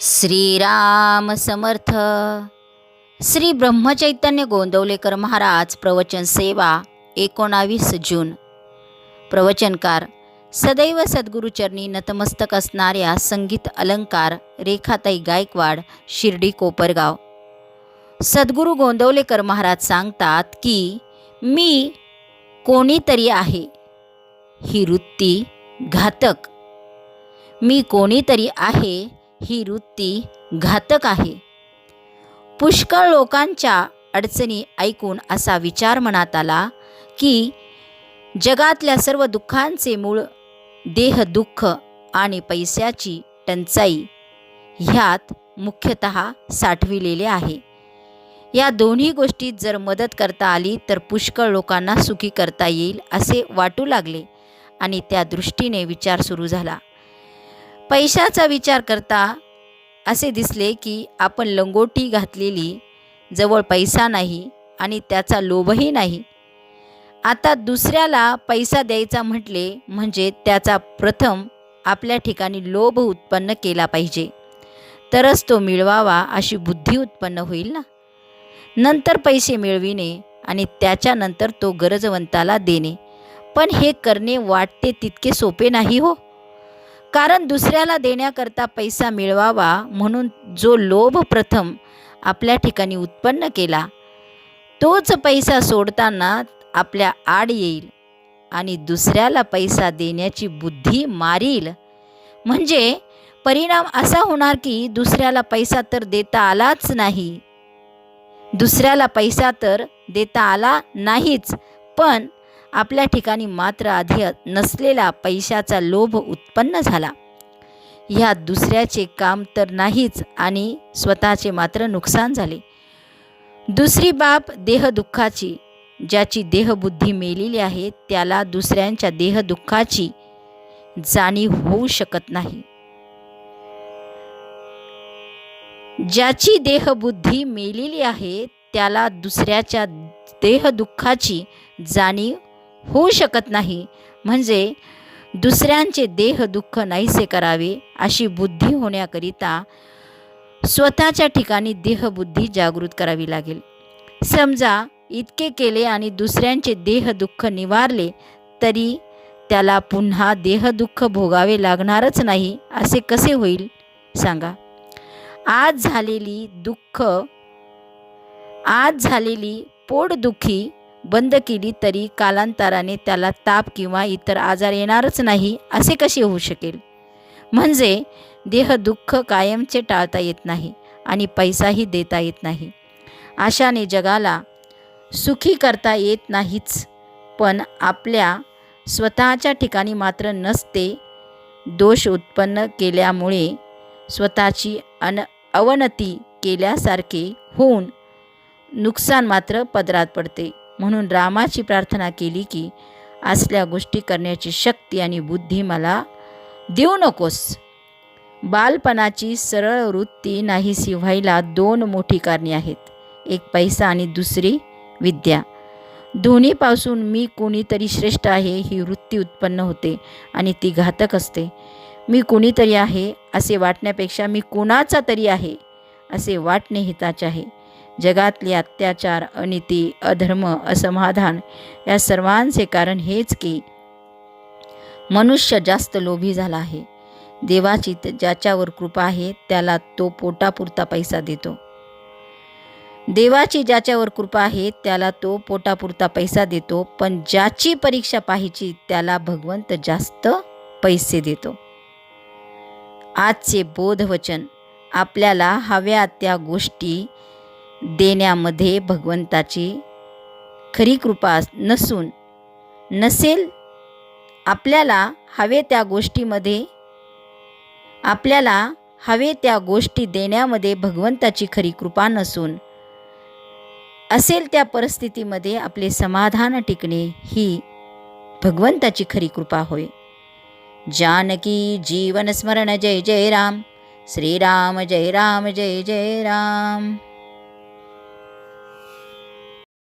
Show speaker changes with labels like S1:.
S1: श्रीराम समर्थ. श्री ब्रह्मचैतन्य गोंदवलेकर महाराज प्रवचन सेवा एकोणावीस जून. प्रवचनकार सदैव सद्गुरुचरणी नतमस्तक असणाऱ्या संगीत अलंकार रेखाताई गायकवाड शिर्डी कोपरगाव. सद्गुरू गोंदवलेकर महाराज सांगतात की मी कोणीतरी आहे. ही वृत्ती घातक. मी कोणीतरी आहे ही वृत्ती घातक आहे. पुष्कळ लोकांच्या अडचणी ऐकून असा विचार मनात आला की जगातल्या सर्व दुःखांचे मूळ देह दुःख आणि पैशाची टंचाई ह्यात मुख्यतः साठविलेले आहे. या दोन्ही गोष्टीत जर मदत करता आली तर पुष्कळ लोकांना सुखी करता येईल असे वाटू लागले आणि त्या दृष्टीने विचार सुरू झाला. पैशाचा विचार करता असे दिसले की आपण लंगोटी घातलेली जवळ पैसा नाही आणि त्याचा लोभही नाही. आता दुसऱ्याला पैसा द्यायचा म्हटले म्हणजे त्याचा प्रथम आपल्या ठिकाणी लोभ उत्पन्न केला पाहिजे. तरच तो मिळवावा अशी बुद्धी उत्पन्न होईल ना? नंतर पैसे मिळविणे आणि त्याच्यानंतर तो गरजवंताला देणे. पण हे करणे वाटते तितके सोपे नाही हो. कारण दुसऱ्याला देण्याकरता पैसा मिळवावा म्हणून जो लोभ प्रथम आपल्या ठिकाणी उत्पन्न केला तोच पैसा सोडताना आपल्या आड येईल आणि दुसऱ्याला पैसा देण्याची बुद्धी मारील. म्हणजे परिणाम असा होणार की दुसऱ्याला पैसा तर देता आलाच नाही. दुसऱ्याला पैसा तर देता आला नाहीच पण आपल्या ठिकाणी मात्र आधी नसलेला पैशाचा लोभ उत्पन्न झाला. ह्या दुसऱ्याचे काम तर नाहीच आणि स्वतःचे मात्र नुकसान झाले. दुसरी बाब देहदुःखाची. ज्याची देहबुद्धी मेलेली आहे त्याला दुसऱ्यांच्या देहदुःखाची जाणीव होऊ शकत नाही. ज्याची देहबुद्धी मेलेली आहे त्याला दुसऱ्याच्या देहदुःखाची जाणीव होऊ शकत नाही. म्हणजे दुसऱ्यांचे देह दुःख नाहीसे करावे अशी बुद्धी होण्याकरिता स्वतःच्या ठिकाणी देहबुद्धी जागृत करावी लागेल. समजा इतके केले आणि दुसऱ्यांचे देह दुःख निवारले तरी त्याला पुन्हा देहदुःख भोगावे लागणारच नाही असे कसे होईल? सांगा. आज झालेली दुःख आज झालेली पोटदुखी बंद केली तरी कालांतराने त्याला ताप किंवा इतर आजार येणारच नाही असे कसे होऊ शकेल? म्हणजे देह दुःख कायमचे टाळता येत नाही आणि पैसाही देता येत नाही. अशाने जगाला सुखी करता येत नाहीच पण आपल्या स्वतःच्या ठिकाणी मात्र नसते दोष उत्पन्न केल्यामुळे स्वतःची अन अवनती केल्यासारखे होऊन नुकसान मात्र पदरात पडते. म्हणून रामाची प्रार्थना केली की असल्या गोष्टी करण्याची शक्ती आणि बुद्धी मला देऊ नकोस. बालपणाची सरळ वृत्ती नाहीशी व्हायला दोन मोठी कारणे आहेत. एक पैसा आणि दुसरी विद्या. दोन्हीपासून मी कोणीतरी श्रेष्ठ आहे ही वृत्ती उत्पन्न होते आणि ती घातक असते. मी कोणीतरी आहे असे वाटण्यापेक्षा मी कोणाचा तरी आहे असे वाटणे हिताचे आहे. जगातले अत्याचार अनिती अधर्म असमाधान या सर्वांचे कारण हेच की मनुष्य जास्त लोभी झाला आहे. देवाची ज्याच्यावर कृपा आहे त्याला तो पोटापुरता पैसा देतो. देवाची ज्याच्यावर कृपा आहे त्याला तो पोटापुरता पैसा देतो पण ज्याची परीक्षा पाहायची त्याला भगवंत जास्त पैसे देतो. आजचे बोधवचन आपल्याला हव्या त्या गोष्टी देण्यामध्ये भगवंताची खरी कृपा नसून नसेल आपल्याला हवे त्या गोष्टीमध्ये आपल्याला हवे त्या गोष्टी देण्यामध्ये भगवंताची खरी कृपा नसून असेल त्या परिस्थितीमध्ये आपले समाधान टिकणे ही भगवंताची खरी कृपा होय. जानकी जीवन स्मरण जय जय राम श्रीराम जय राम जय जय राम.